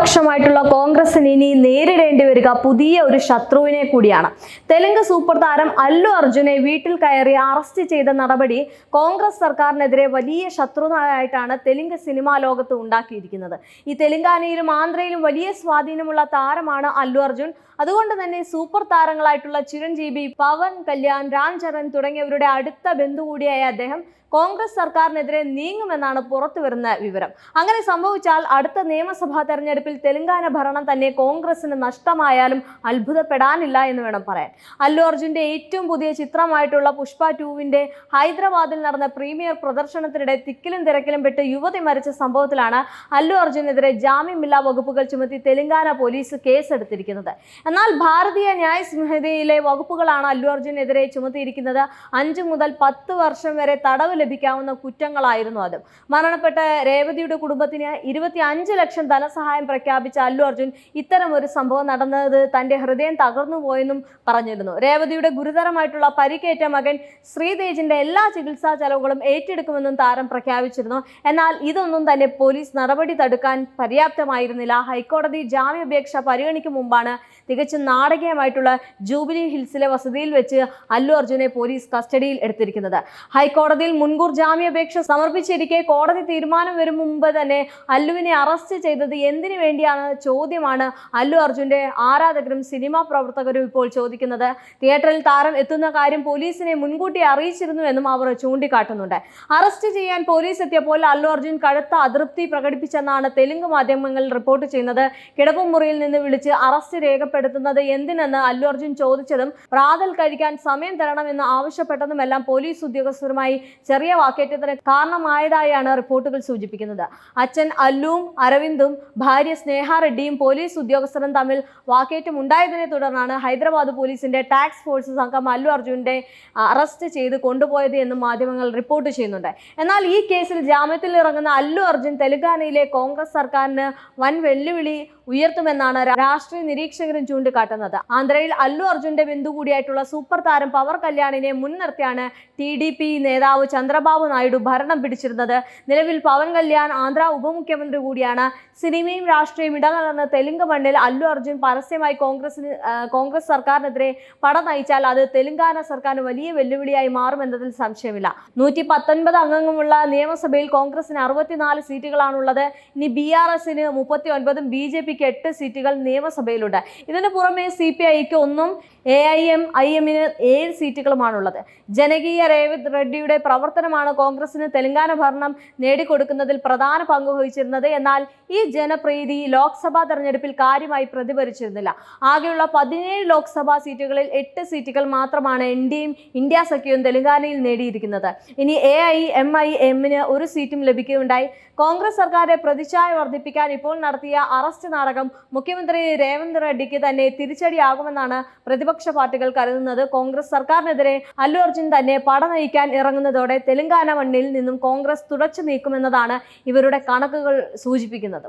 പ്രതിപക്ഷമായിട്ടുള്ള കോൺഗ്രസിന് ഇനി നേരിടേണ്ടി വരിക പുതിയ ഒരു ശത്രുവിനെ കൂടിയാണ്. തെലുങ്ക് സൂപ്പർ താരം അല്ലു അർജുനെ വീട്ടിൽ കയറി അറസ്റ്റ് ചെയ്ത നടപടി കോൺഗ്രസ് സർക്കാരിനെതിരെ വലിയ ശത്രുതായിട്ടാണ് തെലുങ്ക് സിനിമാ ലോകത്ത് ഉണ്ടാക്കിയിരിക്കുന്നത്. ഈ തെലുങ്കാനയിലും ആന്ധ്രയിലും വലിയ സ്വാധീനമുള്ള താരമാണ് അല്ലു അർജുൻ. അതുകൊണ്ട് തന്നെ സൂപ്പർ താരങ്ങളായിട്ടുള്ള ചിരഞ്ജീവി പവൻ കല്യാൺ രാം ചരൺ തുടങ്ങിയവരുടെ അടുത്ത ബന്ധു കൂടിയായ അദ്ദേഹം കോൺഗ്രസ് സർക്കാരിനെതിരെ നീങ്ങുമെന്നാണ് പുറത്തുവരുന്ന വിവരം. അങ്ങനെ സംഭവിച്ചാൽ അടുത്ത നിയമസഭാ തെരഞ്ഞെടുപ്പിൽ തെലങ്കാന ഭരണം തന്നെ കോൺഗ്രസിന് നഷ്ടമായാലും അത്ഭുതപ്പെടാനില്ല എന്ന് വേണം പറയാൻ. അല്ലു അർജുന്റെ ഏറ്റവും പുതിയ ചിത്രമായിട്ടുള്ള പുഷ്പ ടൂവിന്റെ ഹൈദരാബാദിൽ നടന്ന പ്രീമിയർ പ്രദർശനത്തിനിടെ തിക്കിലും തിരക്കിലും പെട്ട് യുവതി മരിച്ച സംഭവത്തിലാണ് അല്ലു അർജുനെതിരെ ജാമ്യമില്ലാ വകുപ്പുകൾ ചുമത്തി തെലങ്കാന പോലീസ് കേസെടുത്തിരിക്കുന്നത്. എന്നാൽ ഭാരതീയ ന്യായ സംഹിതയിലെ വകുപ്പുകളാണ് അല്ലു അർജുനെതിരെ ചുമത്തിയിരിക്കുന്നത്. അഞ്ചു മുതൽ പത്ത് വർഷം വരെ തടവ് ലഭിക്കാവുന്ന കുറ്റങ്ങളായിരുന്നു അത്. മരണപ്പെട്ട രേവതിയുടെ കുടുംബത്തിന് ഇരുപത്തി അഞ്ച് ലക്ഷം ധനസഹായം പ്രഖ്യാപിച്ച അല്ലു അർജുൻ ഇത്തരം ഒരു സംഭവം നടന്നത് തന്റെ ഹൃദയം തകർന്നു പോയെന്നും പറഞ്ഞിരുന്നു. രേവതിയുടെ ഗുരുതരമായിട്ടുള്ള പരിക്കേറ്റ മകൻ ശ്രീതേജിന്റെ എല്ലാ ചികിത്സാ ചെലവുകളും ഏറ്റെടുക്കുമെന്നും താരം പ്രഖ്യാപിച്ചിരുന്നു. എന്നാൽ ഇതൊന്നും തന്നെ പോലീസ് നടപടി തടുക്കാൻ പര്യാപ്തമായിരുന്നില്ല. ഹൈക്കോടതി ജാമ്യാപേക്ഷ പരിഗണിക്കും മുമ്പാണ് തികച്ചും നാടകീയമായിട്ടുള്ള ജൂബിലി ഹിൽസിലെ വസതിയിൽ വെച്ച് അല്ലു അർജുനെ പോലീസ് കസ്റ്റഡിയിൽ എടുത്തിരിക്കുന്നത്. ഹൈക്കോടതിയിൽ മുൻകൂർ ജാമ്യാപേക്ഷ സമർപ്പിച്ചിരിക്കെ കോടതി തീരുമാനം വരും മുമ്പ് തന്നെ അല്ലുവിനെ അറസ്റ്റ് ചെയ്തത് എന്തിനു വേണ്ടിയാണ് ചോദ്യമാണ് അല്ലു അർജുന്റെ ആരാധകരും സിനിമാ പ്രവർത്തകരും ഇപ്പോൾ ചോദിക്കുന്നത്. തിയേറ്ററിൽ താരം എത്തുന്ന കാര്യം പോലീസിനെ മുൻകൂട്ടി അറിയിച്ചിരുന്നു എന്നും അവർ ചൂണ്ടിക്കാട്ടുന്നുണ്ട്. അറസ്റ്റ് ചെയ്യാൻ പോലീസ് എത്തിയപ്പോൾ അല്ലു അർജുൻ കടുത്ത അതൃപ്തി പ്രകടിപ്പിച്ചെന്നാണ് തെലുങ്ക് മാധ്യമങ്ങൾ റിപ്പോർട്ട് ചെയ്യുന്നത്. കിടപ്പുമുറിയിൽ നിന്ന് വിളിച്ച് അറസ്റ്റ് രേഖപ്പെടുത്തുന്നത് എന്തിനെന്ന് അല്ലു അർജുൻ ചോദിച്ചതും പ്രാതൽ കഴിക്കാൻ സമയം തരണമെന്ന് ആവശ്യപ്പെട്ടതുമെല്ലാം പോലീസ് ഉദ്യോഗസ്ഥരുമായി ചെറിയ വാക്കേറ്റത്തിന് കാരണമായതായാണ് റിപ്പോർട്ടുകൾ സൂചിപ്പിക്കുന്നത്. അച്ഛൻ അല്ലുവും അരവിന്ദും ഭാര്യ സ്നേഹ റെഡ്ഡിയും പോലീസ് ഉദ്യോഗസ്ഥരും തമ്മിൽ വാക്കേറ്റം ഉണ്ടായതിനെ തുടർന്നാണ് ഹൈദരാബാദ് പോലീസിന്റെ ടാക്സ് ഫോഴ്സ് സംഘം അല്ലു അർജുനെ അറസ്റ്റ് ചെയ്ത് കൊണ്ടുപോയത് എന്നും മാധ്യമങ്ങൾ റിപ്പോർട്ട് ചെയ്യുന്നുണ്ട്. എന്നാൽ ഈ കേസിൽ ജാമ്യത്തിൽ ഇറങ്ങുന്ന അല്ലു അർജുൻ തെലങ്കാനയിലെ കോൺഗ്രസ് സർക്കാരിന് വൻ വെല്ലുവിളി ഉയർത്തുമെന്നാണ് രാഷ്ട്രീയ നിരീക്ഷകരും ചൂണ്ടിക്കാട്ടുന്നത്. ആന്ധ്രയിൽ അല്ലു അർജുന്റെ ബന്ധു കൂടിയായിട്ടുള്ള സൂപ്പർ താരം പവർ കല്യാണിനെ മുൻനിർത്തിയാണ് ടി ഡി പി നേതാവ് ചന്ദ്രബാബു നായിഡു ഭരണം പിടിച്ചിരുന്നത്. നിലവിൽ പവൻ കല്യാൺ ആന്ധ്ര ഉപമുഖ്യമന്ത്രി കൂടിയാണ്. സിനിമയും രാഷ്ട്രീയം ഇടകലർന്ന തെലുങ്ക് മണ്ണിൽ അല്ലു അർജുൻ പരസ്യമായി കോൺഗ്രസിന് കോൺഗ്രസ് സർക്കാരിനെതിരെ പട നയിച്ചാൽ അത് തെലുങ്കാന സർക്കാരിന് വലിയ വെല്ലുവിളിയായി മാറുമെന്നതിൽ സംശയമില്ല. നൂറ്റി പത്തൊൻപത് അംഗങ്ങളുള്ള നിയമസഭയിൽ കോൺഗ്രസിന് അറുപത്തിനാല് സീറ്റുകളാണുള്ളത്. ഇനി ബി ആർ എസിന് മുപ്പത്തി ഒൻപതും ബി ജെ പിക്ക് എട്ട് സീറ്റുകൾ നിയമസഭയിലുണ്ട്. ഇതിന് പുറമെ സി പി ഐക്ക് ഒന്നും എ ഐ എം ഐ എമ്മിന് ഏഴ് സീറ്റുകളുമാണുള്ളത്. ജനകീയ രേവത് റെഡ്ഡിയുടെ പ്രവർത്തനമാണ് കോൺഗ്രസിന് തെലങ്കാന ഭരണം നേടിക്കൊടുക്കുന്നതിൽ പ്രധാന പങ്ക് വഹിച്ചിരുന്നത്. എന്നാൽ ഈ ജനപ്രീതി ലോക്സഭാ തെരഞ്ഞെടുപ്പിൽ കാര്യമായി പ്രതിഫലിച്ചിരുന്നില്ല. ആകെയുള്ള പതിനേഴ് ലോക്സഭാ സീറ്റുകളിൽ എട്ട് സീറ്റുകൾ മാത്രമാണ് എൻ ഡിയും ഇന്ത്യ സഖ്യവും തെലങ്കാനയിൽ നേടിയിരിക്കുന്നത്. ഇനി എ ഐ എം ഐ എമ്മിന് ഒരു സീറ്റും ലഭിക്കുകയുണ്ടായി. കോൺഗ്രസ് സർക്കാരെ പ്രതിച്ഛായ വർദ്ധിപ്പിക്കാൻ ഇപ്പോൾ നടത്തിയ അറസ്റ്റ് നാടകം മുഖ്യമന്ത്രി രേവന്ത് റെഡ്ഡിക്ക് തന്നെ തിരിച്ചടിയാകുമെന്നാണ് പ്രതിപക്ഷ പാർട്ടികൾ കരുതുന്നത്. കോൺഗ്രസ് സർക്കാരിനെതിരെ അല്ലു അർജുൻ തന്നെ പട നയിക്കാൻ ഇറങ്ങുന്നതോടെ തെലങ്കാന മണ്ണിൽ നിന്നും കോൺഗ്രസ് തുടച്ചു നീക്കുമെന്നതാണ് ഇവരുടെ കണക്കുകൾ സൂചിപ്പിക്കുന്നത്.